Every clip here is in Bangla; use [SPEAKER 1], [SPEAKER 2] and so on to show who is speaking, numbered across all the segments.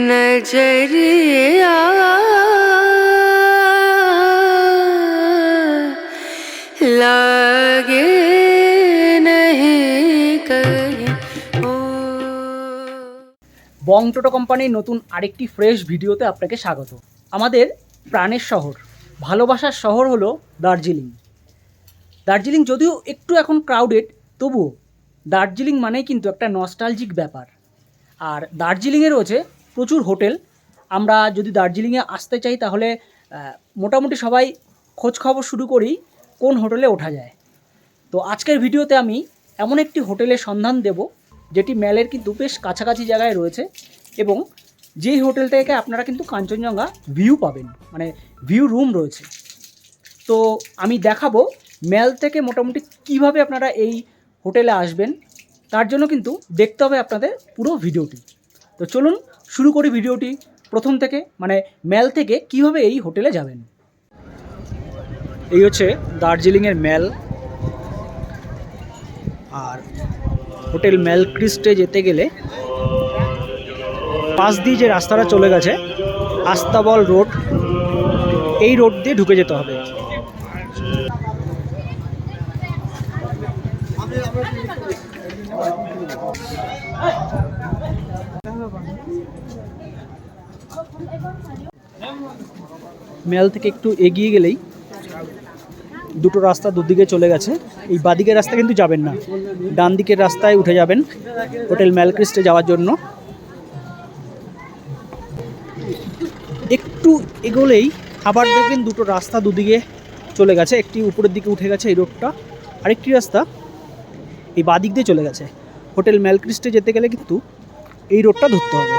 [SPEAKER 1] नजरिया लागे नहीं कहीं ओ
[SPEAKER 2] বং টোটো কোম্পানির নতুন আরেকটি ফ্রেশ ভিডিওতে আপনাকে স্বাগত আমাদের প্রাণের শহর ভালোবাসার শহর হলো দার্জিলিং দার্জিলিং যদিও একটু এখন ক্রাউডেড তবুও দার্জিলিং মানেই কিন্তু একটা নস্টালজিক ব্যাপার আর দার্জিলিংয়ে রয়েছে প্রচুর হোটেল। আমরা যদি দার্জিলিংয়ে আসতে চাই তাহলে মোটামুটি সবাই খোঁজ খবর শুরু করি কোন হোটেলে ওঠা যায়। তো আজকের ভিডিওতে আমি এমন একটি হোটেলের সন্ধান দেব, যেটি ম্যালের কিন্তু বেশ কাছাকাছি জায়গায় রয়েছে এবং যেই হোটেল থেকে আপনারা কিন্তু কাঞ্চনজঙ্ঘা ভিউ পাবেন মানে ভিউ রুম রয়েছে। তো আমি দেখাবো ম্যাল থেকে মোটামুটি কীভাবে আপনারা এই হোটেলে আসবেন, তার জন্য কিন্তু দেখতে হবে আপনাদের পুরো ভিডিওটি। তো চলুন শুরু করি ভিডিওটি প্রথম থেকে মানে ম্যাল থেকে কীভাবে এই হোটেলে যাবেন। এই হচ্ছে দার্জিলিংয়ের ম্যাল। আর হোটেল ম্যাল ক্রিস্টে যেতে গেলে পাশ দিয়ে যে রাস্তাটা চলে গেছে, আস্তাবল রোড, এই রোড দিয়ে ঢুকে যেতে হবে। ম্যাল থেকে একটু এগিয়ে গেলেই দুটো রাস্তা দুদিকে চলে গেছে। এই বাদিকের রাস্তা কিন্তু যাবেন না। ডান দিকের রাস্তায় উঠে যাবেন হোটেল ম্যালক্রিস্টে যাওয়ার জন্য। একটু এগোলেই আবার দেখবেন দুটো রাস্তা দুদিকে চলে গেছে। একটি উপরের দিকে উঠে গেছে এই রোডটা। আরেকটি রাস্তা এই বাদিক দিয়ে চলে গেছে। হোটেল ম্যালক্রিস্টে যেতে গেলে কিন্তু এই রোডটা ধরতে হবে।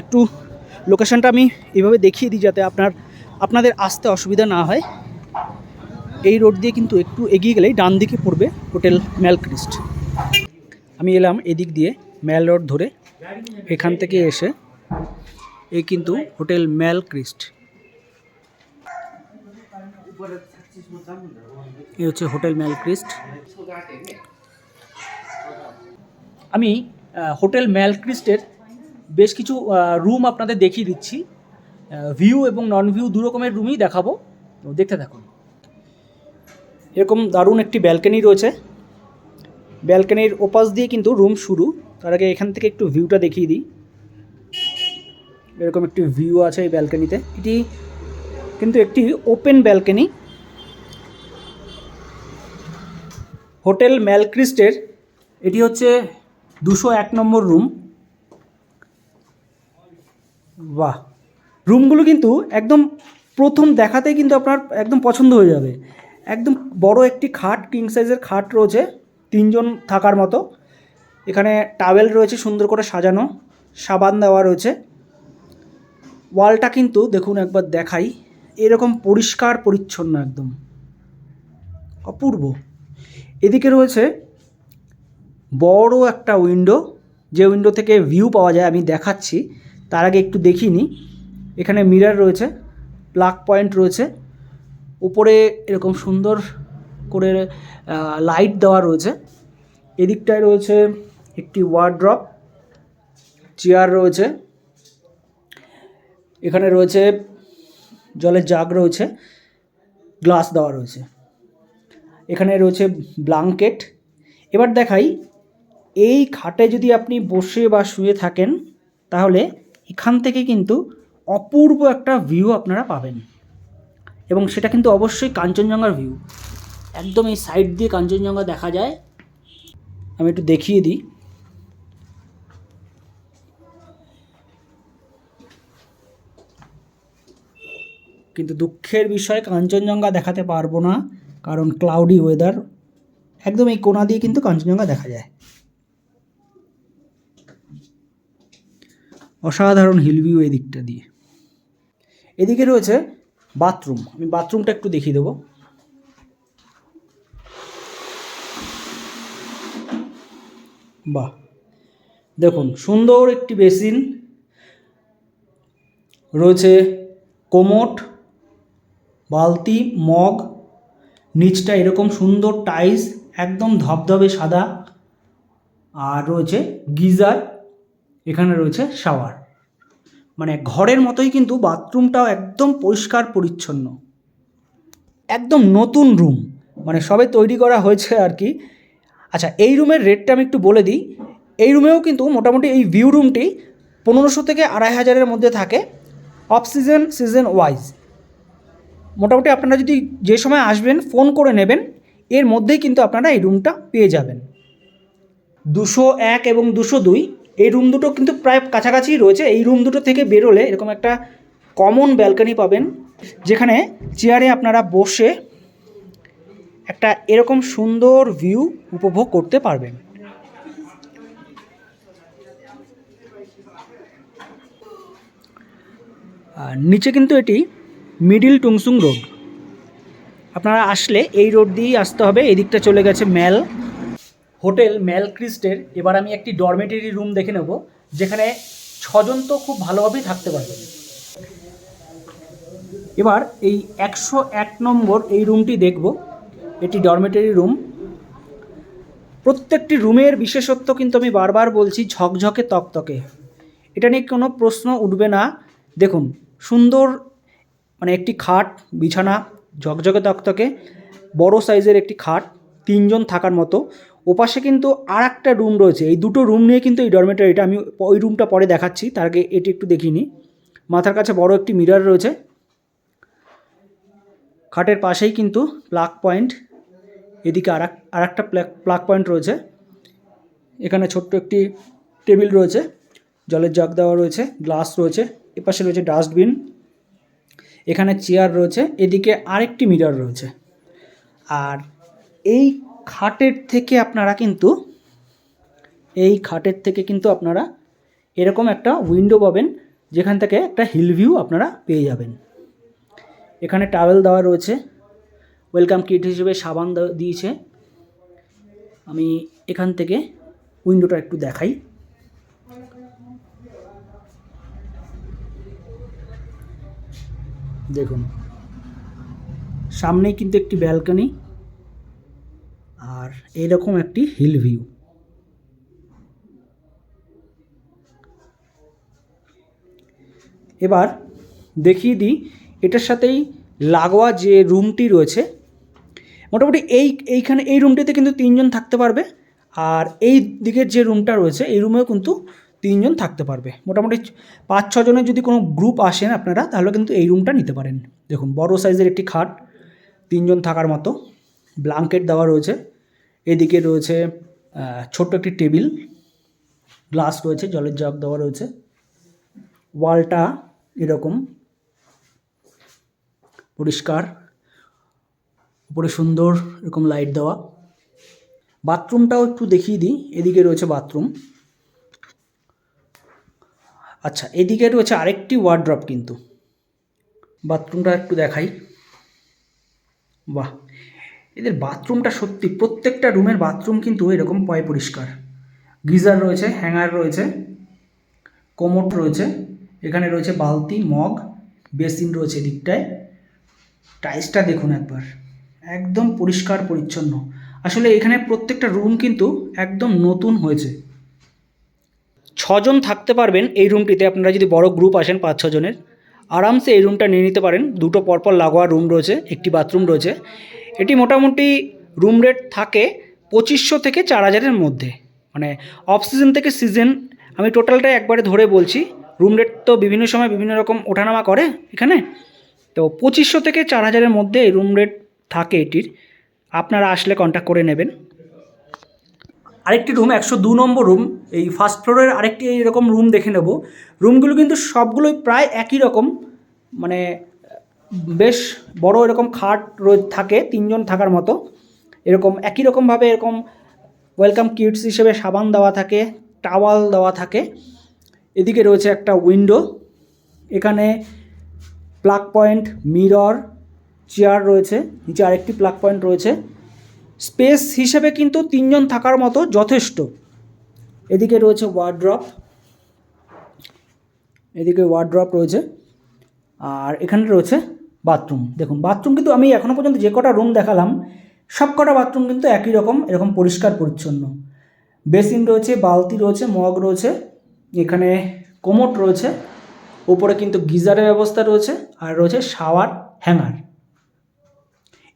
[SPEAKER 2] একটু লোকেশনটা আমি এইভাবে দেখিয়ে দিই যাতে আপনার, আপনাদের আসতে অসুবিধা না হয়। এই রোড দিয়ে কিন্তু একটু এগিয়ে গেলেই ডান দিকে পড়বে হোটেল ম্যালক্রিস্ট। আমি এলাম এদিক দিয়ে ম্যাল রোড ধরে। এখান থেকে এসে এই কিন্তু হোটেল ম্যালক্রিস্ট। এই হচ্ছে হোটেল ম্যালক্রিস্ট। আমি হোটেল ম্যালক্রিস্টের বেশ কিছু রুম আপনাদের দেখিয়ে দিচ্ছি। ভিউ এবং নন ভিউ দু রকমের রুমই দেখাবো। দেখতে থাকুন। এরকম দারুণ একটি ব্যালকনি রয়েছে। ব্যালকনির ওপাশ দিয়ে কিন্তু রুম শুরু। তার আগে এখান থেকে একটু ভিউটা দেখিয়ে দিই। এরকম একটি ভিউ আছে এই ব্যালকনিতে এটি কিন্তু একটি ওপেন ব্যালকনি হোটেল ম্যালক্রিস্টের, এটি হচ্ছে দুশো এক নম্বর রুম বাহ। রুমগুলো কিন্তু একদম প্রথম দেখাতেই কিন্তু আপনার একদম পছন্দ হয়ে যাবে। একদম বড় একটি খাট কিং সাইজের খাট রয়েছে, তিনজন থাকার মতো। এখানে টাওয়েল রয়েছে সুন্দর করে সাজানো, সাবান দেওয়া রয়েছে। ওয়ালটা কিন্তু দেখুন একবার দেখাই, এরকম পরিষ্কার পরিচ্ছন্ন একদম। অপূর্ব। এদিকে রয়েছে বড় একটা উইন্ডো যে উইন্ডো থেকে ভিউ পাওয়া যায়, আমি দেখাচ্ছি। তার আগে একটু দেখিয়ে নিই। এখানে মিরর রয়েছে প্লাগ পয়েন্ট রয়েছে। উপরে এরকম সুন্দর করে লাইট দেওয়া রয়েছে। এদিকটায় রয়েছে একটি ওয়ার্ড্রপ চেয়ার রয়েছে। এখানে রয়েছে, জলের জাগ রয়েছে গ্লাস দেওয়া রয়েছে। এখানে রয়েছে ব্লাঙ্কেট এবার দেখাই এই খাটে যদি আপনি বসে বা শুয়ে থাকেন, তাহলে এখান থেকে কিন্তু অপূর্ব একটা ভিউ আপনারা পাবেন। এবং সেটা কিন্তু অবশ্যই কাঞ্চনজঙ্ঘার ভিউ একদম এই সাইড দিয়ে কাঞ্চনজঙ্ঘা দেখা যায়। আমি একটু দেখিয়ে দিই। কিন্তু দুঃখের বিষয়, কাঞ্চনজঙ্ঘা দেখাতে পারব না, কারণ ক্লাউডি ওয়েদার একদম এই কোনা দিয়ে কিন্তু কাঞ্চনজঙ্ঘা দেখা যায়। অসাধারণ হিল ভিউ এই দিকটা দিয়ে। এদিকে রয়েছে বাথরুম। আমি বাথরুমটা একটু দেখিয়ে দেবো। বাহ! দেখুন, সুন্দর একটি বেসিন। রয়েছে কোমোট, বালতি, মগ। নিচটা এরকম সুন্দর টাইলস, একদম ধবধবে সাদা। আর রয়েছে গিজার। এখানে রয়েছে শাওয়ার মানে ঘরের মতোই কিন্তু বাথরুমটাও একদম পরিষ্কার পরিচ্ছন্ন। একদম নতুন রুম মানে সবে তৈরি করা হয়েছে আর কি। আচ্ছা এই রুমের রেটটা আমি একটু বলে দিই। এই রুমেও কিন্তু মোটামুটি এই ভিউ রুমটি পনেরোশো থেকে আড়াই হাজারের মধ্যে থাকে অফ সিজন সিজন ওয়াইজ মোটামুটি আপনারা যদি যে সময় আসবেন ফোন করে নেবেন, এর মধ্যেই কিন্তু আপনারা এই রুমটা পেয়ে যাবেন। দুশো এক এবং দুশো দুই এই রুম দুটো কিন্তু প্রায় কাছাকাছি রয়েছে। এই রুম দুটো থেকে বেরোলে এরকম একটা কমন ব্যালকনি পাবেন, যেখানে চেয়ারে আপনারা বসে একটা এরকম সুন্দর ভিউ উপভোগ করতে পারবেন। নিচে কিন্তু এটি মিডিল টুংসুং রোড আপনারা আসলে এই রোড দিয়েই আসতে হবে, এদিকটা চলে গেছে ম্যাল। হোটেল ম্যালক্রিস্টের, এবার আমি একটি ডরমেটরি রুম দেখে নেব, যেখানে ছজন তো খুব ভালোভাবেই থাকতে পারবেন এবার এই একশো এক নম্বর এই রুমটি দেখব, এটি ডরমেটরি রুম প্রত্যেকটি রুমের বিশেষত্ব কিন্তু আমি বারবার বলছি, ঝকঝকে তকতকে। এটা নিয়ে কোনো প্রশ্ন উঠবে না। দেখুন, সুন্দর মানে একটি খাট, বিছানা, ঝকঝকে তকতকে, বড় সাইজের একটি খাট, তিনজন থাকার মতো। ওপাশে কিন্তু আর একটা রুম রয়েছে। এই দুটো রুম নিয়ে কিন্তু এই ডরমেটরিটা আমি ওই রুমটা পরে দেখাচ্ছি। তার আগে এটি একটু দেখিনি। মাথার কাছে বড় একটি মিরর রয়েছে। খাটের পাশেই কিন্তু প্লাগ পয়েন্ট এদিকে আর আর একটা প্লাগ পয়েন্ট রয়েছে। এখানে ছোট্ট একটি টেবিল রয়েছে। জলের জগ দেওয়া রয়েছে গ্লাস রয়েছে। এপাশে রয়েছে ডাস্টবিন এখানে চেয়ার রয়েছে। এদিকে আরেকটি মিরর রয়েছে। আর এই খাটের থেকে আপনারা কিন্তু, এই খাটের থেকে কিন্তু আপনারা এরকম একটা উইন্ডো পাবেন, যেখান থেকে একটা হিল ভিউ আপনারা পেয়ে যাবেন। এখানে টাওয়েল দেওয়া রয়েছে ওয়েলকাম কিট হিসেবে সাবান দিয়েছে। আমি এখান থেকে উইন্ডোটা একটু দেখাই। দেখুন, সামনেই কিন্তু একটি ব্যালকনি আর এরকম একটি হিল ভিউ এবার দেখিয়ে দিই, এটার সাথেই লাগোয়া যে রুমটি রয়েছে, মোটামুটি এই, এইখানে, এই রুমটিতে কিন্তু তিনজন থাকতে পারবে, আর এই দিকের যে রুমটা রয়েছে, এই রুমেও কিন্তু তিনজন থাকতে পারবে। মোটামুটি পাঁচ ছজনের যদি কোনো গ্রুপ আসেন আপনারা, তাহলে কিন্তু এই রুমটা নিতে পারেন। দেখুন, বড় সাইজের একটি খাট, তিনজন থাকার মতো। ব্ল্যাঙ্কেট দেওয়া রয়েছে। এদিকে রয়েছে ছোট্ট একটি টেবিল, গ্লাস রয়েছে, জলের জগ দেওয়া রয়েছে। ওয়ালটা এরকম, পরিষ্কার, উপরে সুন্দর এরকম লাইট দেওয়া। বাথরুমটাও একটু দেখিয়ে দিই, এদিকে রয়েছে বাথরুম। আচ্ছা এদিকে রয়েছে আরেকটি ওয়ার্ড্রপ কিন্তু। বাথরুমটা একটু দেখাই। বাহ! এদের বাথরুমটা সত্যি, প্রত্যেকটা রুমের বাথরুম কিন্তু এরকম পয় পরিষ্কার। গিজার রয়েছে, হ্যাঙ্গার রয়েছে কোমোট রয়েছে, এখানে রয়েছে বালতি, মগ, বেসিন রয়েছে এদিকটায়। টাইলসটা দেখুন একবার, একদম পরিষ্কার পরিচ্ছন্ন। আসলে এখানে প্রত্যেকটা রুম কিন্তু একদম নতুন হয়েছে। ছজন থাকতে পারবেন এই রুমটিতে, আপনারা যদি বড় গ্রুপ আসেন পাঁচ ছজনের, আরামসে এই রুমটা নিয়ে নিতে পারেন। দুটো পরপর লাগোয়া রুম রয়েছে, একটি বাথরুম রয়েছে। এটি মোটামুটি রুম রেট থাকে পঁচিশশো থেকে চার হাজারের মধ্যে। মানে অফ সিজন থেকে সিজন আমি টোটালটাই একবারে ধরে বলছি রুম রেট তো বিভিন্ন সময় বিভিন্ন রকম ওঠানামা করে এখানে। তো পঁচিশশো থেকে চার হাজারের মধ্যে এই রুম রেট থাকে এটির। আপনারা আসলে কন্ট্যাক্ট করে নেবেন। আরেকটি রুম একশো দু নম্বর রুম এই ফার্স্ট ফ্লোরের আরেকটি এইরকম রুম দেখে নেব। রুমগুলো কিন্তু সবগুলোই প্রায় একই রকম মানে বেশ বড় এরকম খাট রয়ে থাকে, তিনজন থাকার মতো। এরকম একই রকমভাবে এরকম ওয়েলকাম কিটস হিসেবে সাবান দেওয়া থাকে টাওয়াল দেওয়া থাকে। এদিকে রয়েছে একটা উইন্ডো এখানে প্লাগ পয়েন্ট মিরর চেয়ার রয়েছে, নিচে আরেকটি প্লাগ পয়েন্ট রয়েছে। স্পেস হিসেবে কিন্তু তিনজন থাকার মতো যথেষ্ট। এদিকে রয়েছে ওয়ার্ড্রপ এদিকে ওয়ার্ড্রপ রয়েছে। আর এখানে রয়েছে বাথরুম। দেখুন, বাথরুম কিন্তু আমি এখনও পর্যন্ত যে কটা রুম দেখালাম, সব কটা বাথরুম কিন্তু একই রকম, এরকম পরিষ্কার পরিচ্ছন্ন। বেসিন রয়েছে, বালতি রয়েছে, মগ রয়েছে, এখানে কোমোট রয়েছে, উপরে কিন্তু গিজারের ব্যবস্থা রয়েছে, আর রয়েছে শাওয়ার, হ্যাঙ্গার।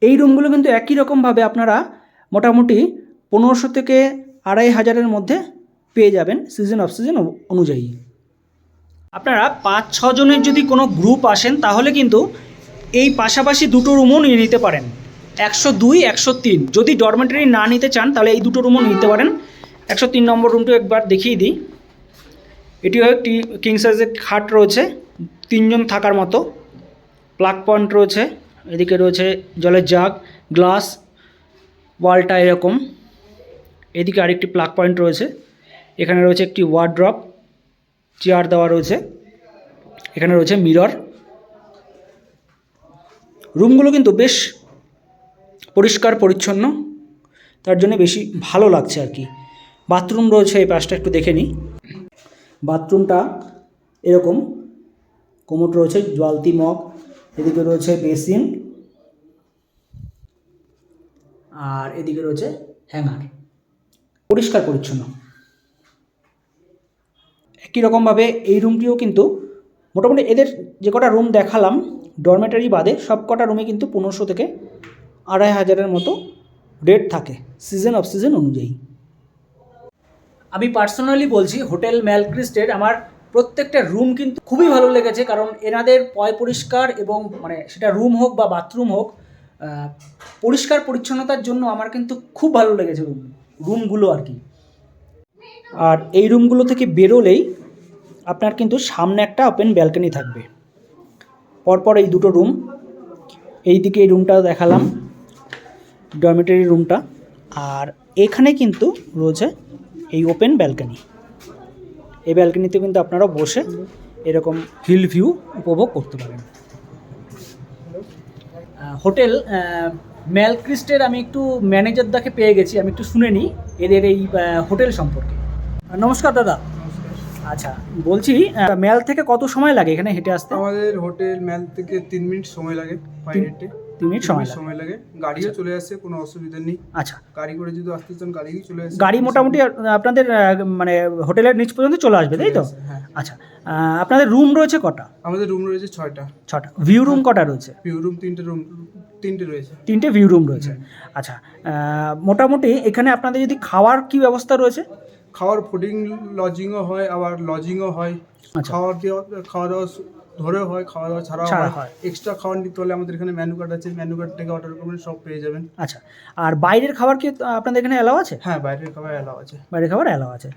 [SPEAKER 2] এই রুমগুলো কিন্তু একই রকমভাবে আপনারা মোটামুটি পনেরোশো থেকে আড়াই হাজারের মধ্যে পেয়ে যাবেন সিজন অফ সিজন অনুযায়ী। আপনারা পাঁচ ছজনের যদি কোনো গ্রুপ আসেন, তাহলে কিন্তু এই পাশাপাশি দুটো রুমও নিয়ে নিতে পারেন। একশো দুই, একশো তিন। যদি ডরমেটারি না নিতে চান, তাহলে এই দুটো রুমও নিতে পারেন। একশো তিন নম্বর রুমটা একবার দেখিয়ে দিই। এটিও একটি কিং সাইজের খাট রয়েছে। তিনজন থাকার মতো। প্লাগ পয়েন্ট রয়েছে। এদিকে রয়েছে জলের জাগ গ্লাস ওয়ালটা এরকম। এদিকে আরেকটি প্লাগ পয়েন্ট রয়েছে। এখানে রয়েছে একটি ওয়ার্ড্রপ চেয়ার দেওয়া রয়েছে। এখানে রয়েছে মিরর রুমগুলো কিন্তু বেশ পরিষ্কার, পরিচ্ছন্ন। তার জন্য বেশি ভালো লাগছে আর কি। বাথরুম রয়েছে, এই পাশটা একটু দেখে নিই। বাথরুমটা এরকম। কোমোট রয়েছে জলতি মগ, এদিকে রয়েছে বেসিন, আর এদিকে রয়েছে হ্যাঙ্গার। পরিষ্কার, পরিচ্ছন্ন। একই রকমভাবে এই রুমটিও কিন্তু মোটামুটি এদের যে কটা রুম দেখালাম ডরমেটারি বাদে সব কটা রুমে কিন্তু পনেরোশো থেকে আড়াই হাজারের মতো রেট থাকে সিজন অফ সিজন অনুযায়ী। আমি পার্সোনালি বলছি, হোটেল ম্যালক্রিস্টের আমার প্রত্যেকটা রুম কিন্তু খুবই ভালো লেগেছে, কারণ এনাদের পয় পরিষ্কার এবং মানে সেটা রুম হোক বা বাথরুম হোক পরিষ্কার পরিচ্ছন্নতার জন্য আমার কিন্তু খুব ভালো লেগেছে রুম রুমগুলো আর কি। আর এই রুমগুলো থেকে বেরোলেই আপনার কিন্তু সামনে একটা ওপেন ব্যালকনি থাকবে। পরপর এই দুটো রুম এই দিকে এই রুমটা দেখালাম ডরমেটারি রুমটা আর এখানে কিন্তু রয়েছে এই ওপেন ব্যালকনি এই ব্যালকনিতে কিন্তু আপনারা বসে এরকম হিল ভিউ উপভোগ করতে পারেন। হোটেল ম্যালক্রিস্টের আমি একটু ম্যানেজারদাকে পেয়ে গেছি, আমি একটু শুনে নিই, এদের এই হোটেল সম্পর্কে। নমস্কার দাদা। আচ্ছা বলছি ম্যাল থেকে কত সময় লাগে এখানে হেঁটে আসতে?
[SPEAKER 3] আমাদের হোটেল ম্যাল থেকে তিন মিনিট সময় লাগে পায়ে হেঁটে।
[SPEAKER 2] তিন মিনিট সময়
[SPEAKER 3] সময় লাগে। গাড়িও চলে আসে কোনো অসুবিধা নেই।
[SPEAKER 2] আচ্ছা।
[SPEAKER 3] গাড়ি করে যদি আসতে চান গাড়ি চলে আসে।
[SPEAKER 2] গাড়ি মোটামুটি আপনাদের মানে হোটেলের নিচ পর্যন্ত চলে আসবে তাই তো?
[SPEAKER 3] হ্যাঁ।
[SPEAKER 2] আচ্ছা আপনাদের রুম রয়েছে কটা?
[SPEAKER 3] আমাদের রুম রয়েছে ছয়টা।
[SPEAKER 2] ছটা ভিউ রুম কটা রয়েছে?
[SPEAKER 3] ভিউ রুম তিনটে রুম তিনটে রয়েছে।
[SPEAKER 2] তিনটে ভিউ রুম রয়েছে। আচ্ছা মোটামুটি এখানে আপনাদের যদি খাওয়ার কি ব্যবস্থা রয়েছে?
[SPEAKER 3] খাওয়ার ফুডিং লজিংও হয় আবার লজিংও হয়
[SPEAKER 2] আচ্ছা।
[SPEAKER 3] খাওয়ার দেওয়া খাওয়া দাওয়া ধরেও হয় খাওয়া দাওয়া ছাড়াও
[SPEAKER 2] ছাড়া
[SPEAKER 3] হয়।
[SPEAKER 2] হয়।
[SPEAKER 3] এক্সট্রা খাওয়ার নিতে হলে আমাদের এখানে মেনু কার্ড আছে মেনু কার্ড থেকে অর্ডার করবেন সব পেয়ে যাবেন।
[SPEAKER 2] আচ্ছা আর বাইরের খাবার কি আপনাদের এখানে অ্যালাও আছে?
[SPEAKER 3] হ্যাঁ বাইরের খাবার অ্যালাউ আছে।
[SPEAKER 2] বাইরের খাবার অ্যালাও আছে।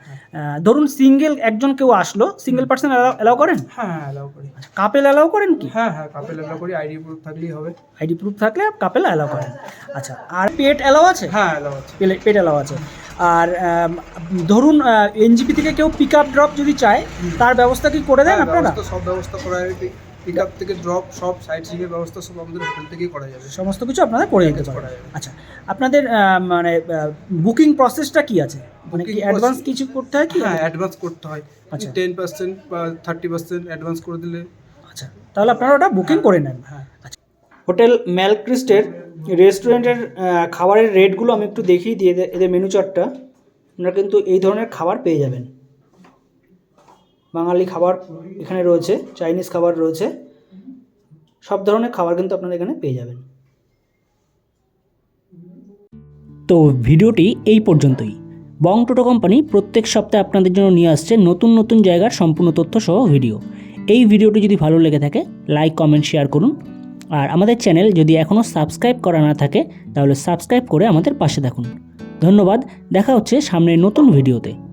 [SPEAKER 2] ধরুন সিঙ্গেল একজন কেউ আসলো সিঙ্গেল পার্সন অ্যালাও করেন?
[SPEAKER 3] হ্যাঁ হ্যাঁ অ্যালাউ করি।
[SPEAKER 2] আচ্ছা কাপেল অ্যালাও করেন কি?
[SPEAKER 3] হ্যাঁ হ্যাঁ কাপেল অ্যালাউ করি আইডি প্রুফ থাকলেই হবে।
[SPEAKER 2] আইডি প্রুফ থাকলে কাপেল অ্যালাও করেন। আচ্ছা আর পেট অ্যালাও আছে?
[SPEAKER 3] হ্যাঁ অ্যালাউ আছে।
[SPEAKER 2] পেট অ্যালাও আছে। আর ধরুন এনজিপি থেকে কেউ পিক আপ ড্রপ যদি চায় তার ব্যবস্থা কি করে দেন
[SPEAKER 3] হ্যাঁ,
[SPEAKER 2] আপনারা?
[SPEAKER 3] সব ব্যবস্থা করা হয় পিক আপ থেকে ড্রপ সব সাইট সিং এর ব্যবস্থা সব আমাদের হোটেল থেকেই করা যাবে।
[SPEAKER 2] সমস্ত কিছু আপনাদের করে দিতে পারেন আচ্ছা আপনাদের মানে বুকিং প্রসেসটা কি আছে? মানে কি অ্যাডভান্স কিছু করতে হয় কি?
[SPEAKER 3] হ্যাঁ অ্যাডভান্স করতে হয়।
[SPEAKER 2] আচ্ছা।
[SPEAKER 3] টেন পার্সেন্ট বা থার্টি পার্সেন্ট অ্যাডভান্স করে দিলে
[SPEAKER 2] আচ্ছা তাহলে আপনারা ওটা বুকিং করে নেন।
[SPEAKER 3] হ্যাঁ।
[SPEAKER 2] আচ্ছা। হোটেল ম্যালক্রিস্টের রেস্টুরেন্টের খাবারের রেটগুলো আমি একটু দেখিয়ে দিয়ে এদের- এদের মেনু চার্টটা আপনারা কিন্তু এই ধরনের খাবার পেয়ে যাবেন। বাঙালি খাবার এখানে রয়েছে চাইনিজ খাবার রয়েছে। সব ধরনের খাবার কিন্তু আপনারা এখানে পেয়ে যাবেন। তো ভিডিওটি এই পর্যন্তই। বং টোটো কোম্পানি প্রত্যেক সপ্তাহে আপনাদের জন্য নিয়ে আসছে নতুন নতুন জায়গার সম্পূর্ণ তথ্য সহ ভিডিও। এই ভিডিওটি যদি ভালো লেগে থাকে, লাইক, কমেন্ট, শেয়ার করুন। আর আমাদের চ্যানেল যদি এখনও সাবস্ক্রাইব করা না থাকে, তাহলে সাবস্ক্রাইব করে আমাদের পাশে থাকুন। ধন্যবাদ, দেখা হচ্ছে সামনের নতুন ভিডিওতে।